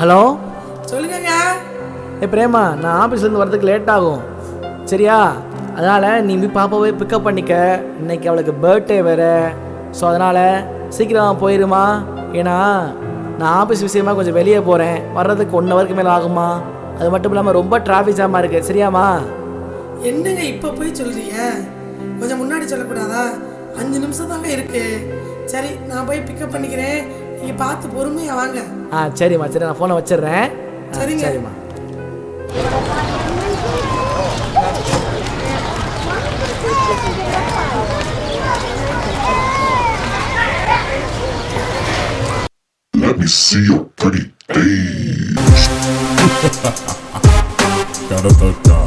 Hello? சொல்லுங்கங்க. ஏ பிரேமா நான் ஆஃபீஸ்லேருந்து வரதுக்கு லேட் ஆகும் சரியா? அதனால் நீ போய் பாப்பாவை பிக்கப் பண்ணிக்க. இன்னைக்கு அவளுக்கு பர்த்டே வேறு. ஸோ அதனால் சீக்கிரம் போயிருமா? ஏன்னா நான் ஆஃபீஸ் விஷயமா கொஞ்சம் வெளியே போகிறேன் வர்றதுக்கு ஒன் ஹவருக்கு மேலே ஆகுமா? அது மட்டும் இல்லாமல் ரொம்ப டிராஃபிக் ஜாமாக இருக்குது சரியாம்மா? என்னங்க இப்ப போய் சொல்றீங்க? கொஞ்சம் முன்னாடி சொல்லக்கூடாதா? அஞ்சு நிமிஷம் தாங்க இருக்கு. சரி நான் போய் பிக்கப் பண்ணிக்கிறேன். நீங்க பார்த்து பொறுமையா வாங்க. ஆ சரிம்மா சரி நான் ஃபோனை வச்சிடுறேன். ஆ, சரிங்க. சரிம்மா. Let me see your pretty face. கடத்தக்கா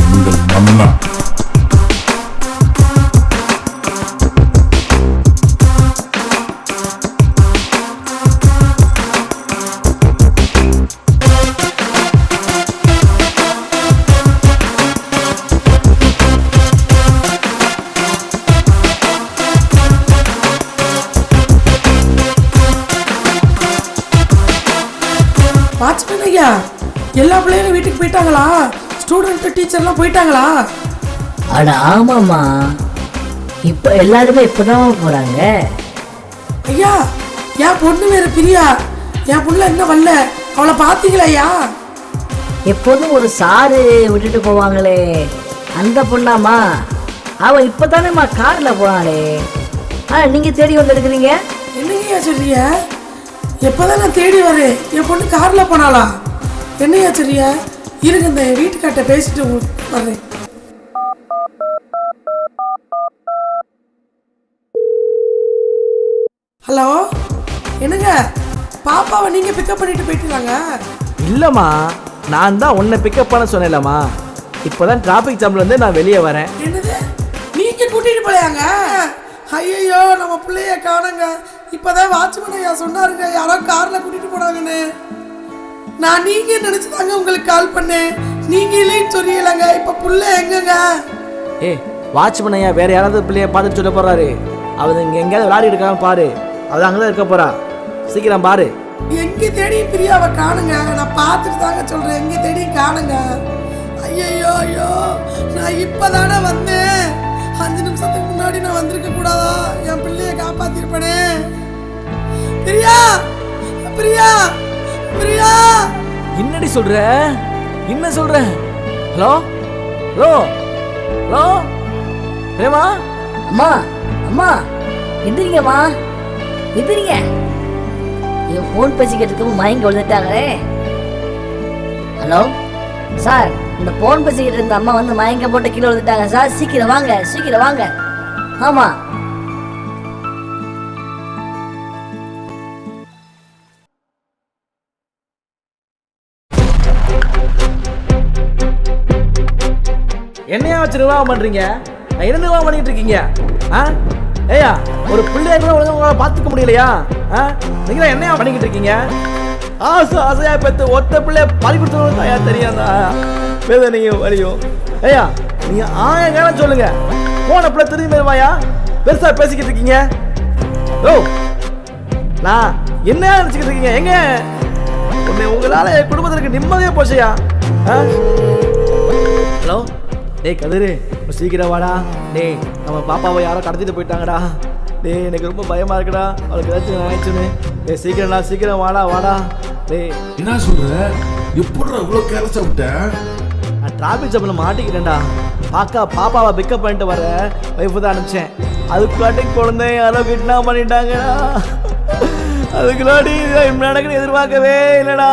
எங்கள் மன்னா எல்லா பிள்ளைகளும் வீட்டுக்கு போயிட்டாங்களா? ஸ்டூடெண்ட் டீச்சர்லாம் போயிட்டாங்களா? அட ஆமாம்மா. இப்போ எல்லாருமே இப்போதான் போகிறாங்க ஐயா என் பொண்ணு வேற பிரியா. என் புள்ள இன்னும் வரல. அவளை பார்த்தீங்களா ஐயா? எப்போதும் ஒரு சாரு விட்டுட்டு போவாங்களே. அந்த பொண்ணாம்மா. அவள் இப்போ தானேம்மா காரில் போனாளே ஆ நீங்கள் தேடி வந்துருக்கிறீங்க என்னங்கய்யா சொல்றிய எப்போதான் நான் தேடி வரேன்? என் பொண்ணு காரில் போனாளா? என்னையா சொல்றிய இருங்க இந்த வீட்டுக்கார்ட்ட பேசிட்டு உங்களுக்கு வர்றேன். ஹலோ? என்னங்க? பாப்பாவை நீங்க பிக்கப் பண்ணிட்டு போயிட்டீங்களாங்க? இல்லைம்மா நான் தான் உன்னை பிக்கப் பண்ண சொன்னேன்லம்மா. இப்போ தான் டிராஃபிக் ஜாம்லேருந்து நான் வெளியே வரேன். என்னது? நீங்க கூட்டிட்டு போலையாங்க? ஐயோ நம்ம பிள்ளைய காணுங்க. இப்பதான் வாட்ச்மேன் ஐயா சொன்னாருங்க யாரோ கார்ல கூட்டிட்டு போனாங்கன்னு. நான் நீங்க நினைச்சுதாங்க உங்களுக்கு கால் பண்ணேன்? நீங்க இல்லைன்னு சொல்லிடலங்க இப்ப புள்ள எங்கங்க? ஏ வாட்ச்மேன் ஐயா வேற யாராவது பிள்ளைய பார்த்துட்டு சொல்ல போறாரு. அவர் இங்கே எங்கேயாவது விளையாடி இருக்காம பாரு. அவள் அங்கே தான் இருக்க போறா. சீக்கிரம் பாரு. எங்க தேடி பிரியாவை காணுங்க? நான் பார்த்துட்டு தாங்க சொல்றேன். எங்க தேடி காணுங்க? ஐயோ ஐயோ நான் இப்பதானே வந்தேன். அஞ்சு நிமிஷத்துக்கு முன்னாடி நான் வந்திருக்க கூடாதா? என் பிள்ளைய காப்பாத்திருப்பனே. பிரியா பிரியா. பிரியா? என்னடி சொல்ற? என்ன சொல்ற? ஹலோ? ஹலோ? ஹலோ? பிரேமா அம்மா அம்மா எந்திரிங்கம்மா. எந்திரிங்க. என் ஃபோன் பேசிக்கிட்டு இருக்கும் மயங்கி விழுந்துட்டாங்களே. ஹலோ? சார் இந்த ஃபோன் பேசிக்கிட்டு இருந்த அம்மா வந்து மயங்க போட்டு கீழே விழுந்துட்டாங்க. சார் சீக்கிரம் வாங்க சீக்கிரம் வாங்க. ஆமாம் வச்சு நிர்வாகம் பண்றீங்க? என்ன நிர்வாகம் பண்ணிட்டு இருக்கீங்க? ஆ? ஏயா ஒரு பிள்ளைய கூட ஒழுங்காக உங்களால பார்த்துக்க முடியலையா? ஆ? நீங்க என்னையா பண்ணிக்கிட்டு இருக்கீங்க? ஆசை ஆசையா பெற்று ஒத்த பிள்ளைய பறி கொடுத்தவங்க தாயா தெரியும் வேதனையும் வலியும். ஏயா நீங்க ஆயிரம் காலம் சொல்லுங்க. போன பிள்ளை திரும்பி வருவாயா? பெருசா பேசிக்கிட்டு இருக்கீங்க. ஓ நான் என்ன நினச்சிக்கிட்டு இருக்கீங்க? எங்க? உன்னை உங்களால என் குடும்பத்திற்கு நிம்மதியாக போச்சையா? ஆ? ஹலோ? டேய் கதிரு சீக்கிரம் வாடா. டேய் நம்ம பாப்பாவை யாரோ கடத்திட்டு போயிட்டாங்கடா. டேய் எனக்கு ரொம்ப பயமா இருக்குடா. அவளுக்கு ஏதாச்சும் ஆயிடுச்சுன்னு டேய் சீக்கிரம்டா சீக்கிரம் வாடா வாடா. டேய். என்ன சொல்ற? எப்படி இவ்வளோ கேரளா விட்ட? நான் டிராஃபிக் ஜாமில் மாட்டிக்கிட்டேன்டா. பாக்கா பாப்பாவை பிக்கப் பண்ணிட்டு வர ஒய்ஃபு தான் அனுப்பிச்சேன். அதுக்காட்டி குழந்தை யாரோ கிட்னா பண்ணிட்டாங்கடா. அதுக்குள்ளாடி நடக்குன்னு எதிர்பார்க்கவே இல்லைடா.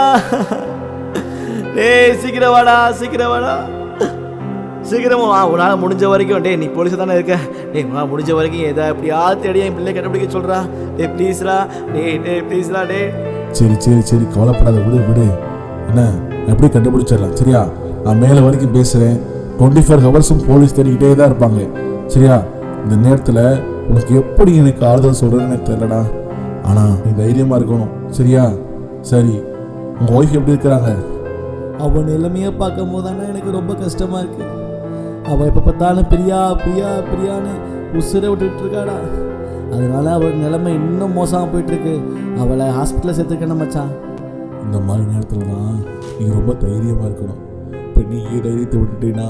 டேய் சீக்கிரம் வாடா சீக்கிரம் வாடா. சீக்கிரமா வா. உன்னால் முடிஞ்ச வரைக்கும் டேய் நீ போலீஸ் தானே இருக்க? டேய் உன்னால் முடிஞ்ச வரைக்கும் எதா எப்படியாவது தேடி என் பிள்ளை கண்டுபிடிக்க சொல்றா? டேய் ப்ளீஸ்ரா டேய் டேய் ப்ளீஸ்ரா டேய். சரி சரி சரி கவலைப்படாத. விடு விடு. என்ன? எப்படி கண்டுபிடிச்சிடலாம்? சரியா? நான் மேலே வரைக்கும் பேசுகிறேன் டுவெண்ட்டி ஃபோர் ஹவர்ஸும் போலீஸ் தேடிக்கிட்டே தான் இருப்பாங்க. சரியா? இந்த நேரத்தில் உனக்கு எப்படி எனக்கு ஆறுதல் சொல்கிறேன்னு எனக்கு தெரியலடா. ஆனால் நீ தைரியமாக இருக்கணும். சரியா? சரி. உங்கள் ஒய்ஃப் எப்படி இருக்கிறாங்க? அவன் நிலைமையை பார்க்கும் போதானே எனக்கு ரொம்ப கஷ்டமா இருக்கு. அவள் எப்போ பார்த்தாலும் பிரியா பிரியா பிரியான்னு உசுரை விட்டுட்டு இருக்காடா. அதனால அவள் நிலைமை இன்னும் மோசமாக போயிட்டுருக்கு. அவளை ஹாஸ்பிட்டலில் சேர்த்துருக்கேன் மச்சான். இந்த மாதிரி நேரத்தில் தான் நீ ரொம்ப தைரியமாக இருக்கணும். இப்போ நீ தைரியத்தை விட்டுட்டீங்கன்னா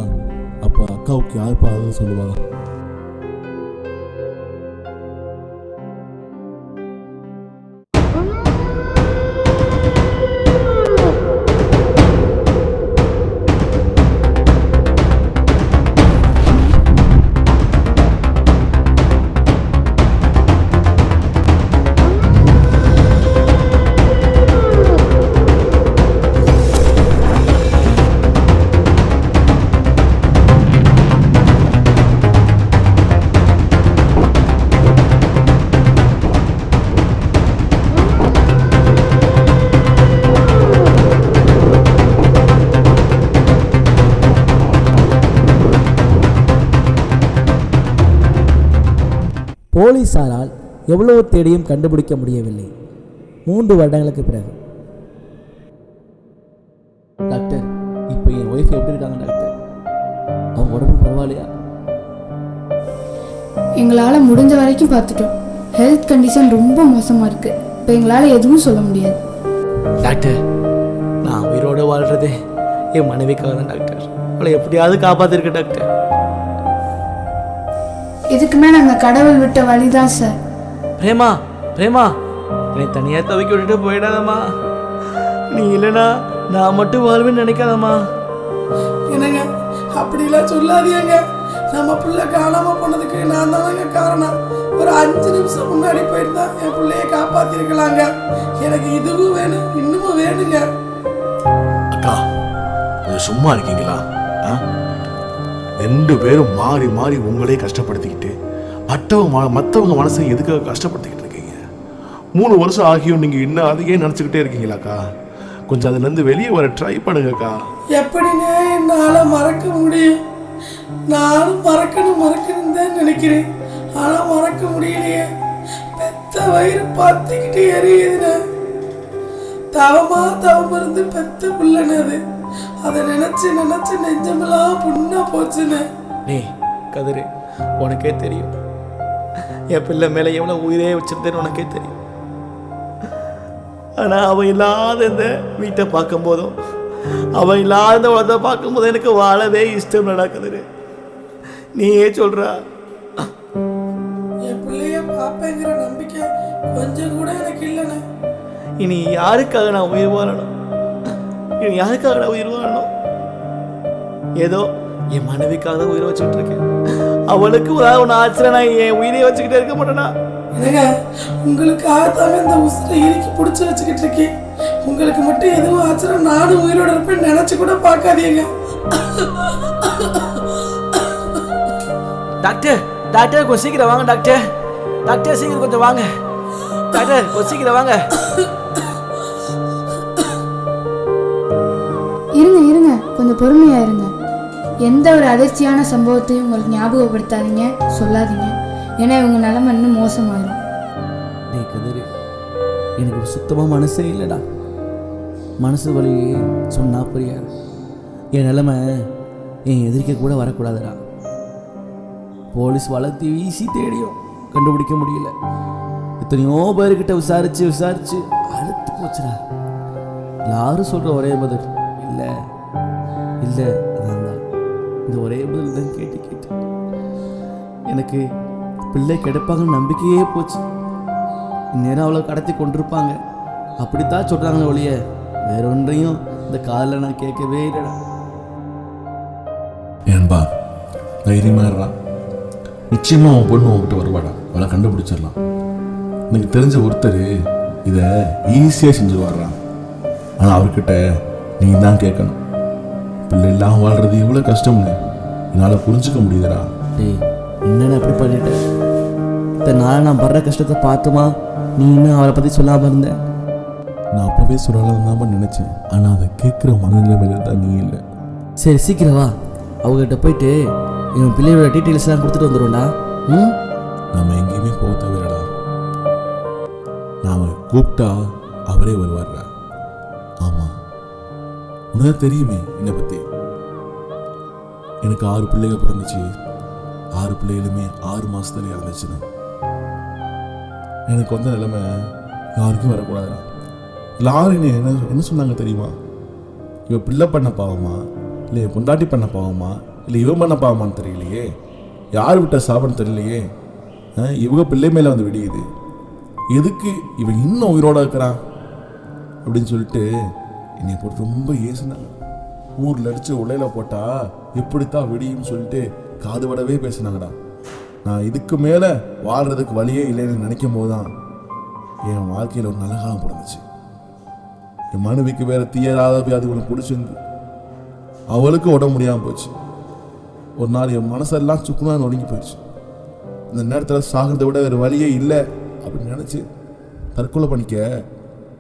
அப்போ அக்காவுக்கு யாருப்பா அதை சொல்லுவாங்க போலீஸாரால் எவ்வளவு தேடியும் கண்டுபிடிக்க முடியவில்லை. மூன்று வருடங்களுக்கு பிறகு. டாக்டர் இப்போ என் ஒய்ஃப் எப்படி இருக்காங்க டாக்டர்? அவங்க உடம்பு பரவாயில்லையா? எங்களால் முடிஞ்ச வரைக்கும் பார்த்துட்டோம். ஹெல்த் கண்டிஷன் ரொம்ப மோசமாக இருக்குது இப்போ எங்களால் எதுவும் சொல்ல முடியாது. டாக்டர் நான் உயிரோடு வாழ்றதே என் மனைவிக்காக தான் டாக்டர். அவளை எப்படியாவது காப்பாத்திருக்க டாக்டர். இதுக்குமே நாங்கள் கடவுள் விட்ட வழிதான் சார். பிரேமா பிரேமா. என்னை தனியாக துவைக்க விட்டுட்டு போயிடாதம்மா. நீ இல்லைனா நான் மட்டும் வாழ்வேன்னு நினைக்காதம்மா. என்னங்க அப்படிலாம் சொல்லாதீங்க நம்ம பிள்ளை காணாம போனதுக்கு நான் தானங்க காரணம். ஒரு அஞ்சு நிமிஷம் முன்னாடி போயிருந்தா என் பிள்ளைய காப்பாத்திருக்கலாங்க. எனக்கு இதுவும் வேணும் இன்னமும் வேணுங்க. அக்கா சும்மா இருக்கீங்களா? ரெண்டு பேரும் மாறி மாறி உங்களே கஷ்டப்படுத்திக்கிட்டு மற்றவங்க மற்றவங்க மனசை எதுக்காக கஷ்டப்படுத்திக்கிட்டு இருக்கீங்க? மூணு வருஷம் ஆகியும் நீங்கள் இன்னும் அதையே நினச்சிக்கிட்டே இருக்கீங்களாக்கா? கொஞ்சம் அதுலேருந்து வெளியே வர ட்ரை பண்ணுங்கக்கா. எப்படிங்க என்னால் மறக்க முடியும்? நானும் மறக்கணும் மறக்கணும் தான் நினைக்கிறேன். ஆனால் மறக்க முடியலையே. பெத்த வயிறு பார்த்துக்கிட்டு எரியுதுண்ணே. தவமா தவம் இருந்து பெத்த பிள்ளைன்னு அது. அதை நினைச்சு நினைச்சு நெஞ்சமெல்லாம் புண்ணா போச்சுண்ணே நீ கதிரு உனக்கே தெரியும். என் பிள்ளை மேலே எவ்வளோ உயிரே வச்சிருந்தேன்னு உனக்கே தெரியும். ஆனால் அவன் இல்லாத இந்த வீட்டை பார்க்கும்போதும் அவன் இல்லாத உலகத்தை பார்க்கும்போது எனக்கு வாழவே இஷ்டம் நடக்குது நீயே சொல்றா. என் பிள்ளைய பாப்பேங்கிற நம்பிக்கை கொஞ்சம் கூட எனக்கு இல்லைண்ணே. இனி யாருக்காக நான் உயிர் வாழணும்? இனி யாருக்காக நான் உயிர் வாழணும்? ஏதோ என் மனைவிக்காக தான் உயிரை வச்சுக்கிட்டு இருக்கேன். அவளுக்கு ஏதாவது ஒன்று ஆச்சுன்னா நான் என் உயிரை வச்சுக்கிட்டே இருக்க மாட்டேனா? என்னங்க உங்களுக்காக தாங்க இந்த உசுரை இறுக்கி பிடிச்சி வச்சுக்கிட்டு இருக்கேன் உங்களுக்கு மட்டும் எதுவும் ஆச்சுன்னா நானும் உயிரோட இருப்பேன் நினைச்சு கூட பார்க்காதீங்க. டாக்டர் டாக்டர் கொஞ்சம் சீக்கிரம் வாங்க டாக்டர். டாக்டர் சீக்கிரம் கொஞ்சம் வாங்க. டாக்டர் கொஞ்சம் சீக்கிரம் வாங்க. பொறுமையா பொறுமையாக இருங்க. எந்த ஒரு அதிர்ச்சியான சம்பவத்தையும் உங்களுக்கு ஞாபகப்படுத்தாதீங்க. சொல்லாதீங்க. ஏன்னா இவங்க நிலமை இன்னும் மோசமாயிடும் டேய் கதிரு. எனக்கு சுத்தமாக மனசே இல்லைடா. மனசு வழி சொன்னா புரியாது. என் நிலமை என் எதிர்க்க கூட வரக்கூடாதுடா. போலீஸ் வளர்த்தி வீசி தேடியும் கண்டுபிடிக்க முடியல. எத்தனையோ பேர்கிட்ட விசாரிச்சு விசாரிச்சு அழுத்து போச்சுடா. எல்லாரும் சொல்ற ஒரே பதில் இல்லை. அதான் தான் இந்த ஒரே பதில் தான் கேட்டு கேட்டு. எனக்கு பிள்ளை கிடைப்பாங்கன்னு நம்பிக்கையே போச்சு. இந்நேரம் அவ்வளோ கடத்தி கொண்டிருப்பாங்க. அப்படித்தான் சொல்கிறாங்க ஒழிய வேற ஒன்றையும் இந்த காலில் நான் கேட்கவே இல்லைடா. ஏன்பா தைரியமாக இருறான் நிச்சயமாக உன் பொண்ணு உன்கிட்ட வருவாடா. அவளை கண்டுபிடிச்சிடலாம். எனக்கு தெரிஞ்ச ஒருத்தர் இதை ஈஸியாக செஞ்சுருவாடுறான் ஆனால் அவர்கிட்ட நீ தான் கேட்கணும். பிள்ளை இல்லாமல் வாழ்றது எவ்வளோ கஷ்டம்னு என்னால் புரிஞ்சுக்க முடியுதுடா. டேய் என்னென்ன அப்படி பண்ணிட்ட? இத்தனை நாள் நான் படுற கஷ்டத்தை பார்த்துமா? நீ இன்னும் அவளை பற்றி சொல்லாமல் இருந்த? நான் அப்போவே சொல்லலாம் தான் நினச்சேன். ஆனால் அதை கேட்குற மனநிலைமையில தான் நீ இல்லை. சரி சீக்கிரம் வா. அவங்ககிட்ட போயிட்டு என் பிள்ளையோட டீட்டெயில்ஸ்லாம் கொடுத்துட்டு வந்துடும்டா ம்? நாம எங்கேயுமே போக தேவையில்லடா. நாம கூப்பிட்டா அவரே வருவார்டா உனக்கு தெரியுமே என்னை பற்றி எனக்கு ஆறு பிள்ளைங்க பிறந்துச்சு. ஆறு பிள்ளைகளுமே ஆறு மாதத்துல இறந்துச்சுன்னு. எனக்கு வந்த நிலைமை யாருக்கும் வரக்கூடாது லாரினி என்ன என்ன சொன்னாங்க தெரியுமா? இவன் பிள்ளை பண்ண பாவமா? இல்லை என் பொண்டாட்டி பண்ண பாவமா? இல்லை இவன் பண்ண பாவமான்னு தெரியலையே. யார் விட்ட சாப்பிட தெரியலையே. இவங்க பிள்ளை மேலே வந்து விடியுது. எதுக்கு இவன் இன்னும் உயிரோட இருக்கிறான்? அப்படின்னு சொல்லிட்டு என்னை போட்டு ரொம்ப ஏசினாங்க ஊரில் அடித்து உலையில போட்டால் எப்படித்தான் விடியும்னு சொல்லிட்டு காது விடவே பேசினாங்கடா. நான் இதுக்கு மேலே வாழ்கிறதுக்கு வழியே இல்லைன்னு நினைக்கும் போது தான் என் வாழ்க்கையில் ஒரு நல்ல காலம் பிறந்துச்சு. என் மனைவிக்கு வேறு தீயராத வியாதி ஒன்று பிடிச்சிருந்து அவளுக்கு உடம்பு முடியாமல் போச்சு. ஒரு நாள் என் மனசெல்லாம் சுக்குனா நொறுங்கி போயிடுச்சு. இந்த நேரத்தில் சாகிறத விட வேறு வழியே இல்லை அப்படின்னு நினச்சி தற்கொலை பண்ணிக்க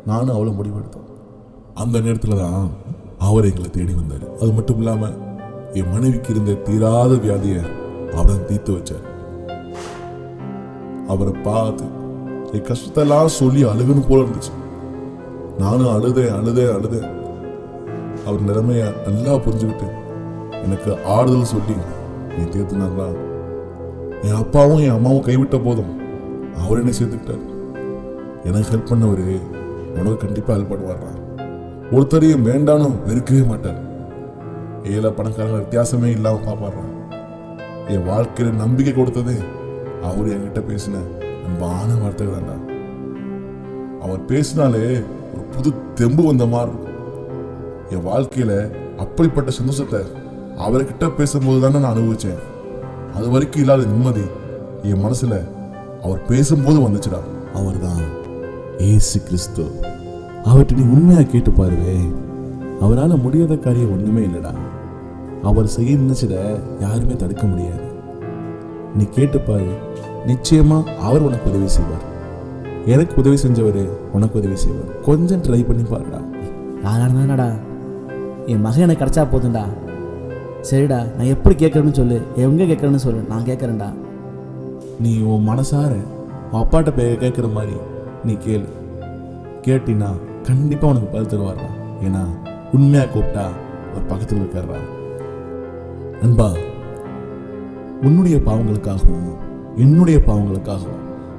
நானும் அவ்வளோ முடிவெடுத்தோம். அந்த நேரத்தில் தான் அவர் எங்களை தேடி வந்தார். அது மட்டும் இல்லாமல் என் மனைவிக்கு இருந்த தீராத வியாதியை அவர் தீர்த்து வச்சார். அவரை பார்த்து என் கஷ்டத்தெல்லாம் சொல்லி அழுகுன்னு போல இருந்துச்சு. நானும் அழுதேன் அழுதேன் அழுதேன் அவர் நிலைமையை நல்லா புரிஞ்சுக்கிட்டு எனக்கு ஆறுதல் சொல்லி நீ தேர்த்துனாங்களா என் அப்பாவும் என் அம்மாவும் கைவிட்ட போதும். அவர் என்ன சேர்த்துக்கிட்டார். எனக்கு ஹெல்ப் பண்ணவர் உனக்கு கண்டிப்பாக ஹெல்ப் பண்ணுவார்றான் ஒருத்தரையும் வேண்டானும் வெறுக்கவே மாட்டார் ஏழை பணக்காரங்க வித்தியாசமே இல்லாமல் பார்ப்பாடுறான் என் வாழ்க்கையில நம்பிக்கை கொடுத்தது அவர் என்கிட்ட பேசின அன்பான வார்த்தைகள் தான்டா. அவர் பேசினாலே ஒரு புது தெம்பு வந்த மாதிரி இருக்கும். என் வாழ்க்கையில அப்படிப்பட்ட சந்தோஷத்தை அவர்கிட்ட பேசும்போது தானே நான் அனுபவிச்சேன். அது வரைக்கும் இல்லாத நிம்மதி என் மனசுல அவர் பேசும்போது வந்துச்சுடா. அவர்தான் ஏசு கிறிஸ்து. அவர்கிட்ட நீ உண்மையாக கேட்டு பாருவே. அவரால் முடியாத காரியம் ஒன்றுமே இல்லைடா. அவர் செய்ய நினைச்சத யாருமே தடுக்க முடியாது. நீ கேட்டு பாரு. நிச்சயமா அவர் உனக்கு உதவி செய்வார். எனக்கு உதவி செஞ்சவர் உனக்கு உதவி செய்வார். கொஞ்சம் ட்ரை பண்ணி பாருடா. யாராக இருந்தாடா என் மகன் எனக்கு கிடச்சா போதும்டா. சரிடா நான் எப்படி கேட்குறேன்னு சொல்லு. எங்கே கேட்குறேன்னு சொல்லு. நான் கேட்குறேன்டா. நீ உன் மனசார உன் அப்பாட்ட கேட்குற மாதிரி நீ கேளு. கேட்டினா கண்டிப்பாக உனக்கு பதில் தருவார் ஏன்னா உண்மையாக கூப்பிட்டா அவர் பக்கத்தில் இருக்காரா அன்பா உன்னுடைய பாவங்களுக்காகவும் என்னுடைய பாவங்களுக்காகவும்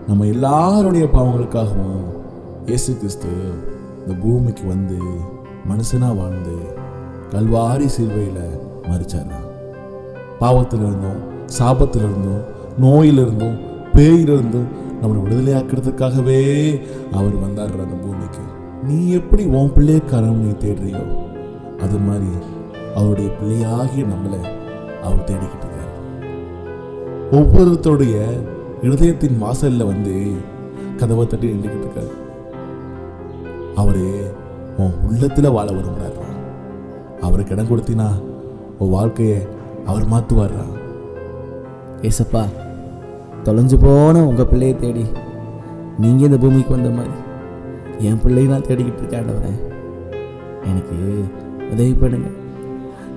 நம்ம எல்லாருடைய பாவங்களுக்காகவும் இயேசு கிறிஸ்து இந்த பூமிக்கு வந்து மனுஷனா வாழ்ந்து கல்வாரி சிலுவையில் மறிச்சார் பாவத்தில் இருந்தோம் சாபத்தில் இருந்தோம் நோயில இருந்தும் பேயில இருந்தும் நம்மளை விடுதலையாக்கிறதுக்காகவே அவர் வந்தார் அந்த பூமிக்கு. நீ எப்படி உன் பிள்ளைக்காரன் நீ தேடுறியோ அது மாதிரி அவருடைய பிள்ளையாகிய நம்மளை அவர் தேடிக்கிட்டு இருக்கார். ஒவ்வொருத்தருடைய இருதயத்தின் வாசல்ல வந்து கதவை தட்டி நின்றுக்கிட்டு இருக்காரு. அவரு உன் உள்ளத்துல வாழ விரும்புகிறார் அவருக்கு இடம் கொடுத்தினா உன் வாழ்க்கையை அவர் மாத்துவார்ரா ஏசப்பா தொலைஞ்சு போன உங்கள் பிள்ளையை தேடி நீங்கள் இந்த பூமிக்கு வந்த மாதிரி என் பிள்ளையை நான் தேடிக்கிட்டு இருக்காண்டவரேன் எனக்கு உதவி பண்ணுங்க.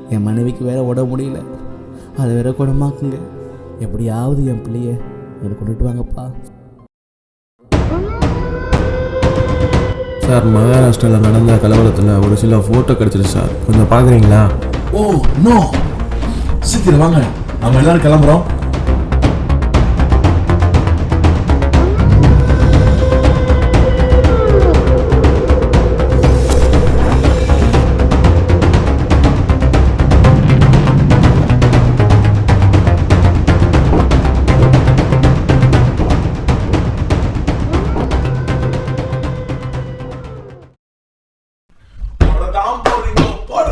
என் மனைவிக்கு வேற உட முடியல. அதை வேற குணமாக்குங்க. எப்படியாவது என் பிள்ளைய எனக்கு கொண்டுட்டு வாங்கப்பா. சார் மகாராஷ்டிராவில் நடந்த கலவரத்தில் ஒரு சில ஃபோட்டோ கிடச்சிருக்கு சார். கொஞ்சம் பார்க்குறீங்களா? ஓ நோ சீக்கிரம் வாங்க. நம்ம எல்லாரும் கிளம்புறோம்.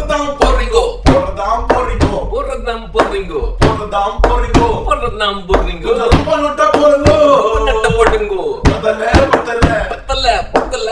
போடுறதாம் போடுறீங்கோ போடுறதாம் போடுறீங்கோ போடுறதாம் போடுறீங்கோ போடுறதாம் போடுறீங்கோ போடுறதாம் போடுறீங்கோ ரொம்ப நோட்டா போடுங்கோ. நட்ட போடுங்கோ. பத்தல பத்தல பத்தல பத்தல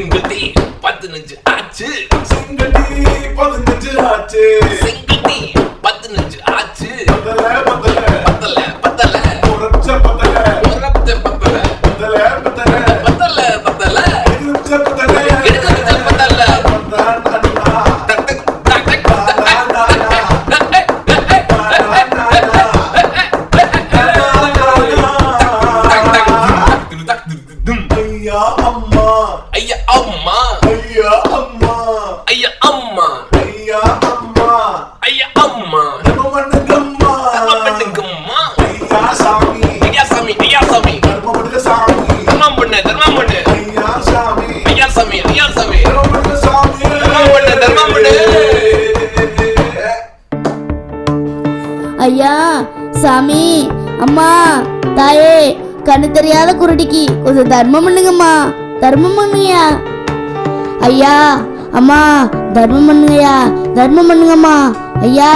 செங்கட்டி பதினஞ்சு ஆச்சு. செங்கட்டி பதினஞ்சு ஆச்சு. செங்கட்டி பதினஞ்சு சாமி ஐயா சாமி. ஐயா சாமி அம்மா தாயே கண்ணு தெரியாத குருடிக்கு கொஞ்சம் தர்மம் பண்ணுங்கம்மா. தர்மம் பண்ணுங்கயா ஐயா அம்மா தர்மம் பண்ணுங்கய்யா. தர்மம் பண்ணுங்கம்மா. ஐயா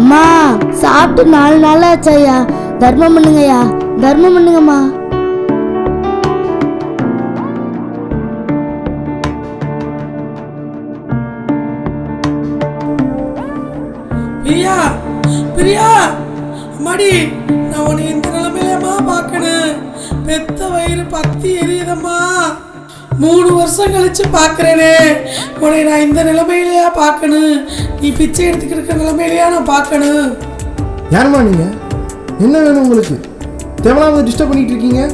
அம்மா சாப்பிட்டு நாலு நாள் ஆச்சு ஐயா. தர்மம் பண்ணுங்கய்யா. தர்மம் பண்ணுங்கம்மா. பெத்த வயிறு பத்தி எரியுதம்மா. மூணு வருஷம் கழிச்சு பார்க்கறேனே. உன்னை நான் இந்த நிலைமையிலயா பார்க்கணும் நீ பிச்சை எடுத்துக்கிட்டு இருக்க நிலைமையிலயா நான் பார்க்கணும் யாரும்மா நீங்கள் என்ன வேணும் உங்களுக்கு? வந்து டிஸ்டர்ப் பண்ணிட்டு இருக்கீங்க?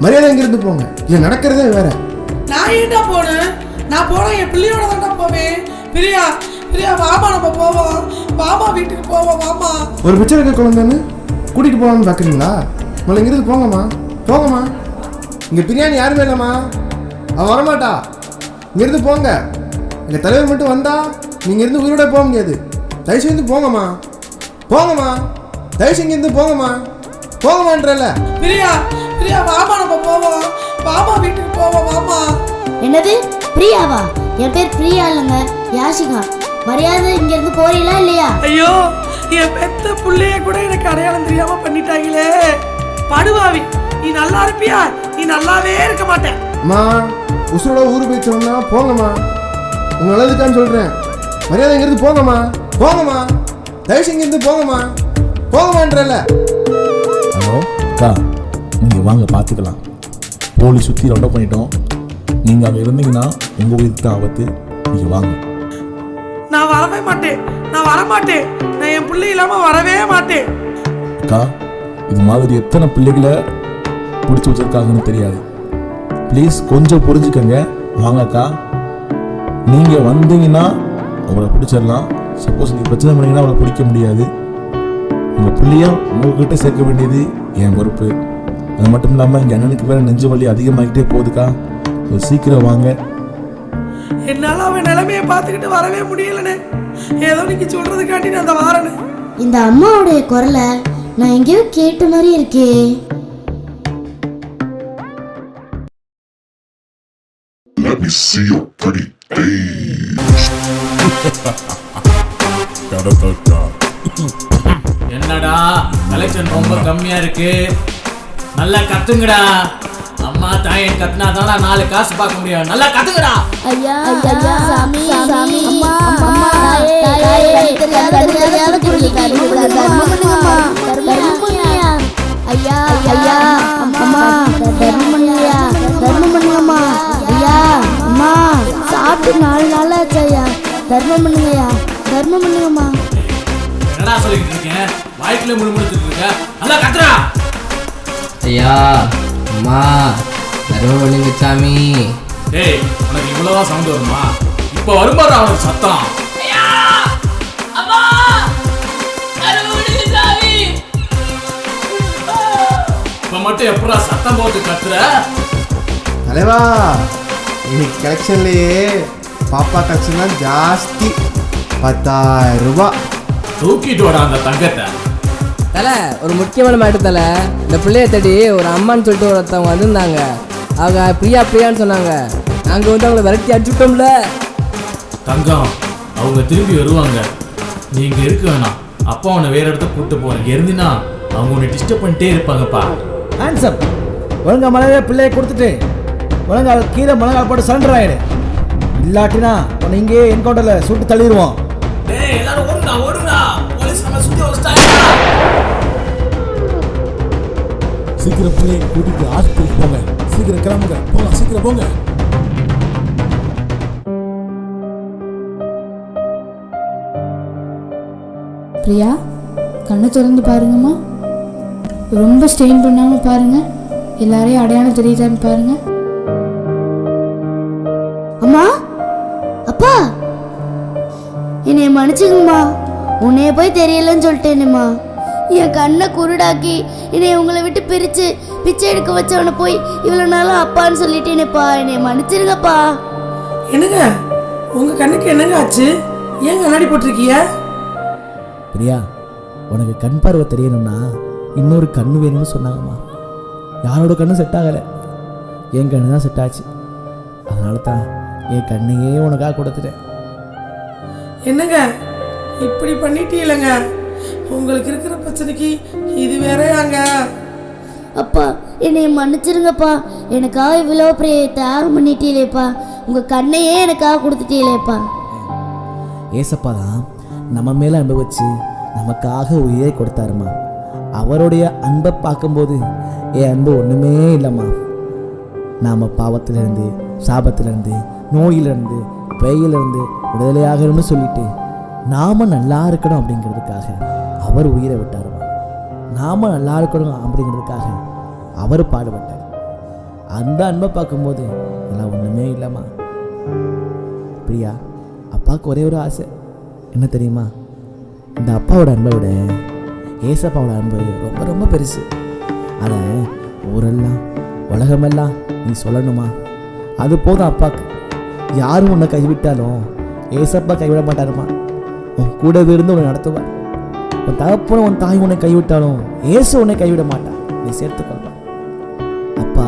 மரியாதை இங்கிருந்து போங்க. இது நடக்கிறதே வேற. நான் ஏன்டா போனேன் நான் போனா என் பிள்ளையோட தான்டா போவேன். பிரியா பிரியா வாமா நம்ம போவோம். வாமா வீட்டுக்கு போவோம் வாமா. ஒரு பிச்சை இருக்க குழந்தைன்னு கூட்டிகிட்டு போகலான்னு பார்க்குறீங்களா? முதல்ல இங்கிருந்து போங்கம்மா. போங்கம்மா. இங்கே பிரியாணி யாருமே இல்லைம்மா. அவன் வரமாட்டா. இங்கேருந்து போங்க. எங்கள் தலைவர் மட்டும் வந்தா நீங்கள் இருந்து உயிரோட போக முடியாது. தயவு செய்து போங்கம்மா. போங்கம்மா. தயவு செஞ்சு இருந்து போங்கம்மா. போங்கம்மான்றல பிரியா பிரியா வாமா நம்ம போவோம். வாமா வீட்டுக்கு போவோம் வாமா. என்னது? பிரியாவா? என் பேர் பிரியா இல்லைங்க யாஷிகா மரியாதை இங்கேருந்து போறீங்களா இல்லையா? ஐயோ என் பெத்த புள்ளைய கூட எனக்கு அடையாளம் தெரியாம பண்ணிட்டாங்களே. படுவாவி. நீ நல்லா இருப்பியா? நீ நல்லாவே இருக்க மாட்டேன். அம்மா உசுரோட ஊர் போய் சொன்னா போங்கம்மா. உங்க நல்லதுக்கான்னு சொல்றேன். மரியாதை இங்கிருந்து போங்கம்மா. போங்கம்மா. தயவு செஞ்சு இருந்து போங்கம்மா. போங்கம்மான்றல ஹலோ அக்கா நீங்கள் வாங்க பார்த்துக்கலாம் போலீஸ் சுற்றி ரவுண்ட் பண்ணிட்டோம். நீங்கள் அங்கே இருந்தீங்கன்னா உங்கள் உயிருக்கு தான் ஆபத்து. நீங்கள் வாங்க. நான் வரவே மாட்டேன். நான் வர மாட்டேன் நான் என் பிள்ளை இல்லாம வரவே மாட்டேன். அக்கா இது மாதிரி எத்தனை பிள்ளைகளை பிடிச்சி வச்சிருக்காங்கன்னு தெரியாது. ப்ளீஸ் கொஞ்சம் புரிஞ்சுக்கங்க. வாங்க அக்கா நீங்கள் வந்தீங்கன்னா அவரை பிடிச்சிடலாம். சப்போஸ் நீங்கள் பிரச்சனை பண்ணீங்கன்னா அவரை பிடிக்க முடியாது. உங்கள் பிள்ளைய உங்ககிட்ட சேர்க்க வேண்டியது என் பொறுப்பு. அது மட்டும் இல்லாமல் எங்கள் அண்ணனுக்கு வேறு நெஞ்சு வலி அதிகமாகிட்டே போகுதுக்கா. கொஞ்சம் சீக்கிரம் வாங்க. என்னால அவன் நிலைமையை பார்த்துக்கிட்டு வரவே முடியலனே ஏதோ நீங்க சொல்றதுக்காண்டி நான் அந்த வாரனே இந்த அம்மாவுடைய குரலை நான் எங்கேயோ கேட்ட மாதிரி இருக்கே. See your pretty face. என்னடா கலெக்ஷன் ரொம்ப கம்மியா இருக்கு நல்லா கத்துங்கடா அம்மா தாயன் கத்துனா தானே நாலு காசு பார்க்க முடியும் நல்லா கத்துங்கடா ஐயா ஐயா சாமி சாமி அம்மா அம்மா தாயே ஐயா ஐயா சாப்பிட்டு நாலு நாள் ஆச்சு ஐயா தர்மம் பண்ணுங்கய்யா தர்மம் பண்ணுங்கம்மா என்னடா சொல்லிட்டு இருக்கேன் வாய்க்குள்ள முழுமுழுத்துட்டு இருக்க. நல்லா கத்துறா ஐயா அம்மா தர்மம் பண்ணுங்க சாமி டேய் உனக்கு இவ்வளவா சவுண்ட் வருமா? இப்போ வரும்பாரு அவனுக்கு சத்தம். இப்ப மட்டும் எப்படா சத்தம் போட்டு கத்துற? தலைவா இன்னைக்கு கலெக்ஷன்லயே பாப்பா கலெக்ஷன் தான் ஜாஸ்தி. பத்தாயிரம் ரூபாய் தூக்கிட்டு வாடா அந்த தங்கத்தை. தலை ஒரு முக்கியமான மேட்டு தலை. இந்த பிள்ளைய தேடி ஒரு அம்மான்னு சொல்லிட்டு ஒருத்தவங்க வந்திருந்தாங்க. அவங்க பிரியா பிரியான்னு சொன்னாங்க. நாங்கள் வந்து அவங்கள விரட்டி அடிச்சுட்டோம்ல. தங்கம் அவங்க திரும்பி வருவாங்க. நீங்க இருக்க வேணாம். அப்பா உன்னை வேற இடத்துக்கு கூட்டு போறேன். இருந்தினா அவங்க உன்னை டிஸ்டர்ப் பண்ணிட்டே இருப்பாங்கப்பா. ஆன்சர் ஒழுங்கா மலையில பிள்ளையை கொடுத்துட்டு. ஒழுங்கா கீழே முழங்கால் போட்டு சரண்டர் ஆயிடு. இல்லாட்டினா உன்னை இங்கேயே என்கவுண்டரில் சுட்டு தள்ளிடுவோம். சீக்கிரம் பிள்ளையை கூட்டிட்டு ஹாஸ்பிட்டலுக்கு போங்க. சீக்கிரம் கிளம்புங்க. போங்க சீக்கிரம் போங்க. பிரியா கண்ணை திறந்து பாருங்கம்மா. ரொம்ப ஸ்ட்ரெயின் பண்ணாமல் பாருங்க. எல்லாரையும் அடையாளம் தெரியுதான்னு பாருங்க. மன்னிச்சுங்கம்மா உன்னைய போய் தெரியலன்னு சொல்லிட்டேனேம்மா. என் கண்ணை குருடாக்கி என்னைய உங்களை விட்டு பிரிச்சு பிச்சை எடுக்க வச்சவனை போய் இவ்வளோ நாளும் அப்பான்னு சொல்லிட்டேனேப்பா. என்னைய மன்னிச்சிருங்கப்பா. என்னங்க? உங்க கண்ணுக்கு என்னங்க ஆச்சு? ஏன் கண்ணாடி போட்டிருக்கீங்க? பிரியா உனக்கு கண் பார்வை தெரியணும்னா இன்னொரு கண்ணு வேணும்னு சொன்னாங்கம்மா. யாரோட கண்ணும் செட் ஆகலை. என் கண்ணு தான் செட் ஆச்சு. அதனால தான் என் கண்ணையே உனக்காக கொடுத்துட்டேன். என்னங்க? இப்படி பண்ணிட்டீங்களங்க உங்களுக்கு இருக்கிற பிரச்சனைக்கு இது வேறையாங்க. அப்பா என்னைய மன்னிச்சிருங்கப்பா. எனக்காக இவ்வளோ பெரிய தியாகம் பண்ணிட்டீங்களேப்பா உங்கள் கண்ணையே எனக்காக கொடுத்துட்டீங்களேப்பா ஏசப்பா தான் நம்ம மேலே அன்பை வச்சு நமக்காக உயிரை கொடுத்தாருமா. அவருடைய அன்பை பார்க்கும்போது என் அன்பு ஒன்றுமே இல்லைம்மா. நாம் பாவத்திலிருந்து சாபத்திலிருந்து நோயிலிருந்து பேயிலிருந்து விடுதலையாகணும்னு சொல்லிட்டு நாம நல்லா இருக்கணும் அப்படிங்கிறதுக்காக அவர் உயிரை விட்டார் நாம நல்லா இருக்கணும் அப்படிங்கிறதுக்காக அவர் பாடுபட்டார். அந்த அன்பை பார்க்கும்போது இதெல்லாம் ஒன்றுமே இல்லைம்மா. பிரியா அப்பாவுக்கு ஒரே ஒரு ஆசை. என்ன தெரியுமா? இந்த அப்பாவோட அன்பை விட ஏசப்பாவோட அன்பு ரொம்ப ரொம்ப பெருசு. அதை ஊரெல்லாம் உலகமெல்லாம் நீ சொல்லணுமா? அது போதும் அப்பாவுக்கு யாரும் உன்னை கைவிட்டாலும் ஏசப்பா கைவிட மாட்டாருமா? உன் கூடவே இருந்து உன்னை நடத்துவார். உன் தகப்பனும் உன் தாய் உன்னை கைவிட்டாலும் ஏசு உன்னை கைவிட மாட்டான் நீ சேர்த்துக்கொள்வார் அப்பா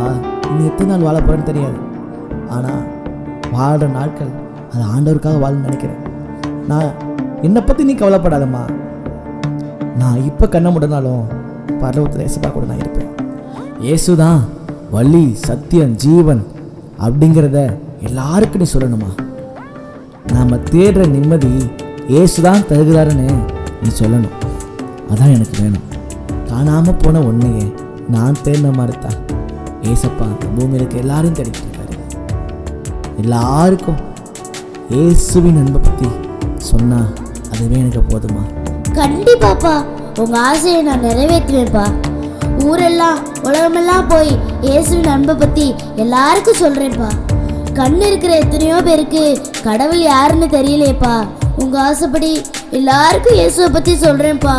நீ எத்தனை நாள் வாழ போகிறேன்னு தெரியாது. ஆனால் வாழ்கிற நாட்கள் அது ஆண்டவருக்காக வாழன்னு நினைக்கிறேன். நான் என்னை பற்றி நீ கவலைப்படாதம்மா. நான் இப்போ கண்ண முடனாலும் பரலோகத்தில் ஏசப்பா கூட நான் இருப்பேன். இயேசு தான் வழி சத்தியம் ஜீவன் அப்படிங்கிறத எல்லாருக்கும் நீ சொல்லணுமா? நாம் தேடுற நிம்மதி இயேசு தான் தருகிறாருன்னு நீ சொல்லணும். அதான் எனக்கு வேணும். காணாமல் போன ஒன்றையே நான் தேடின மாதிரி தான் ஏசப்பா அந்த பூமியில் இருக்க எல்லாரையும் தேடிட்டு எல்லாருக்கும் இயேசுவின் அன்பை பற்றி சொன்னா அதுவே எனக்கு போதுமா? கண்டிப்பாப்பா. உங்கள் ஆசையை நான் நிறைவேற்றுவேன்ப்பா ஊரெல்லாம் உலகமெல்லாம் போய் இயேசுவின் அன்பை பற்றி எல்லாருக்கும் சொல்கிறேன்ப்பா கண் இருக்கிற எத்தனையோ பேருக்கு கடவுள் யாருன்னு தெரியலையேப்பா உங்கள் ஆசைப்படி எல்லாருக்கும் இயேசுவை பற்றி சொல்கிறேன்ப்பா